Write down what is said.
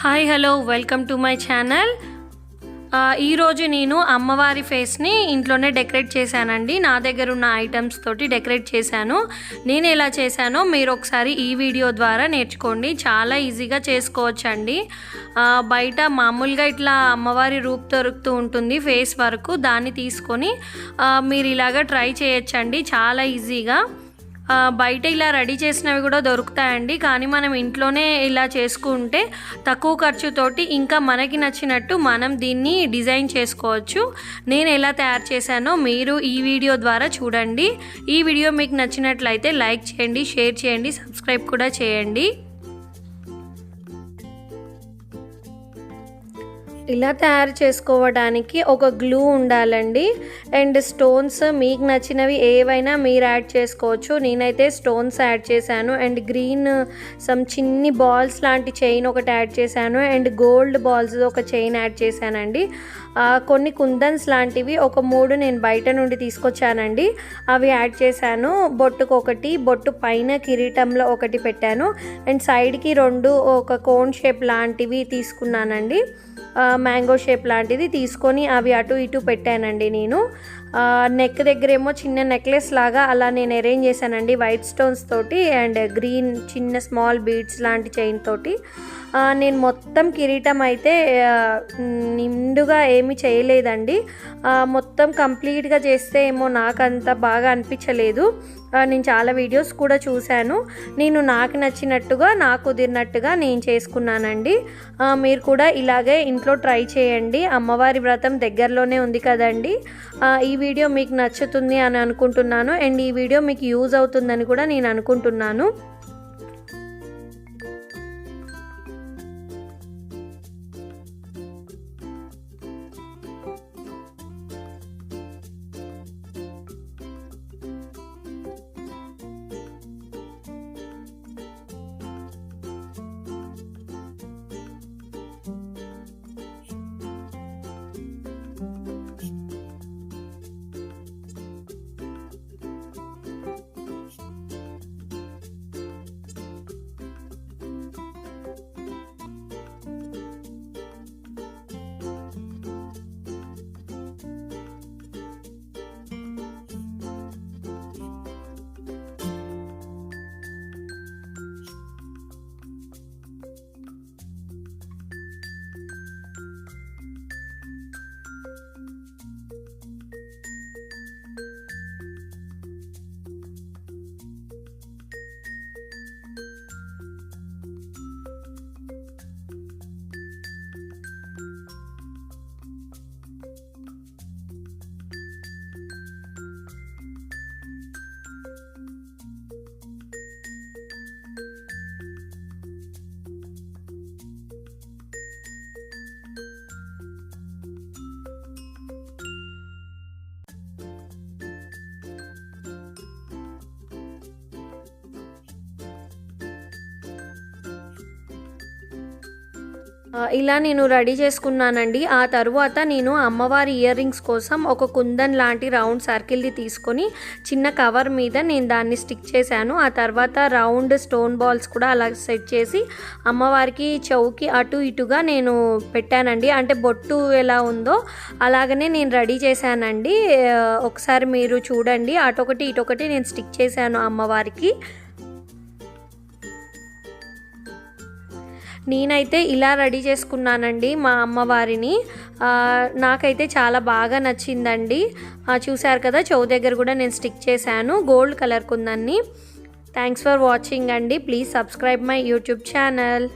Hi hello welcome to my channel. ఈరోజు నేను అమ్మవారి ఫేస్ని ఇంట్లోనే డెకరేట్ చేశానండి. నా దగ్గర ఉన్న ఐటమ్స్ తోటి డెకరేట్ చేశాను. నేను ఎలా చేశానో మీరు ఒకసారి ఈ వీడియో ద్వారా నేర్చుకోండి. చాలా ఈజీగా చేసుకోవచ్చండి. బయట మామూలుగా ఇట్లా అమ్మవారి రూప్ దొరుకుతూ ఉంటుంది ఫేస్ వరకు. దాన్ని తీసుకొని మీరు ఇలాగ ట్రై చేయొచ్చండి. చాలా ఈజీగా. బయట ఇలా రెడీ చేసినవి కూడా దొరుకుతాయండి. కానీ మనం ఇంట్లోనే ఇలా చేసుకుంటే తక్కువ ఖర్చుతోటి ఇంకా మనకి నచ్చినట్టు మనం దీన్ని డిజైన్ చేసుకోవచ్చు. నేను ఎలా తయారు చేశానో మీరు ఈ వీడియో ద్వారా చూడండి. ఈ వీడియో మీకు నచ్చినట్లయితే లైక్ చేయండి షేర్ చేయండి సబ్స్క్రైబ్ కూడా చేయండి. ఇలా తయారు చేసుకోవడానికి ఒక గ్లూ ఉండాలండి. అండ్ స్టోన్స్ మీకు నచ్చినవి ఏవైనా మీరు యాడ్ చేసుకోవచ్చు. నేనైతే స్టోన్స్ యాడ్ చేశాను. అండ్ గ్రీన్ సమ్ చిన్ని బాల్స్ లాంటి చైన్ ఒకటి యాడ్ చేశాను. అండ్ గోల్డ్ బాల్స్ ఒక చైన్ యాడ్ చేశానండి. కొన్ని కుందన్స్ లాంటివి ఒక మూడు నేను బయట నుండి తీసుకొచ్చానండి. అవి యాడ్ చేశాను. బొట్టుకు ఒకటి బొట్టు పైన కిరీటంలో ఒకటి పెట్టాను. అండ్ సైడ్కి రెండు ఒక కోన్ షేప్ లాంటివి తీసుకున్నానండి. మ్యాంగో షేప్ లాంటిది తీసుకొని అవి అటు ఇటు పెట్టానండి నేను. నెక్ దగ్గరేమో చిన్న నెక్లెస్ లాగా అలా నేను అరేంజ్ చేశానండి వైట్ స్టోన్స్ తోటి అండ్ గ్రీన్ చిన్న స్మాల్ బీడ్స్ లాంటి చైన్ తోటి. నేను మొత్తం కిరీటం అయితే నిండుగా ఏమి చేయలేదండి. మొత్తం కంప్లీట్గా చేస్తే ఏమో నాకు అంత బాగా అనిపించలేదు. నేను చాలా వీడియోస్ కూడా చూశాను. నేను నాకు నచ్చినట్టుగా నాకు కుదిరినట్టుగా నేను చేసుకున్నానండి. మీరు కూడా ఇలాగే ఇంట్లో ట్రై చేయండి. అమ్మవారి వ్రతం దగ్గరలోనే ఉంది కదండి. ఈ వీడియో మీకు నచ్చుతుంది అని అనుకుంటున్నాను. అండ్ ఈ వీడియో మీకు యూజ్ అవుతుందని కూడా నేను అనుకుంటున్నాను. ఇలా నేను రెడీ చేసుకున్నానండి. ఆ తర్వాత నేను అమ్మవారి ఇయర్ రింగ్స్ కోసం ఒక కుందన్ లాంటి రౌండ్ సర్కిల్ది తీసుకొని చిన్న కవర్ మీద నేను దాన్ని స్టిక్ చేశాను. ఆ తర్వాత రౌండ్ స్టోన్ బాల్స్ కూడా అలా సెట్ చేసి అమ్మవారికి చౌకి అటు ఇటుగా నేను పెట్టానండి. అంటే బొట్టు ఎలా ఉందో అలాగనే నేను రెడీ చేశానండి. ఒకసారి మీరు చూడండి. అటొకటి ఇటొకటి నేను స్టిక్ చేశాను అమ్మవారికి. నేనైతే ఇలా రెడీ చేసుకున్నానండి మా అమ్మవారిని నాకైతే చాలా బాగా నచ్చిందండి. చూశారు కదా చెవు దగ్గర కూడా నేను స్టిక్ చేశాను. గోల్డ్ కలర్ కుందాన్ని. థ్యాంక్స్ ఫర్ వాచింగ్ అండి. Please subscribe my YouTube channel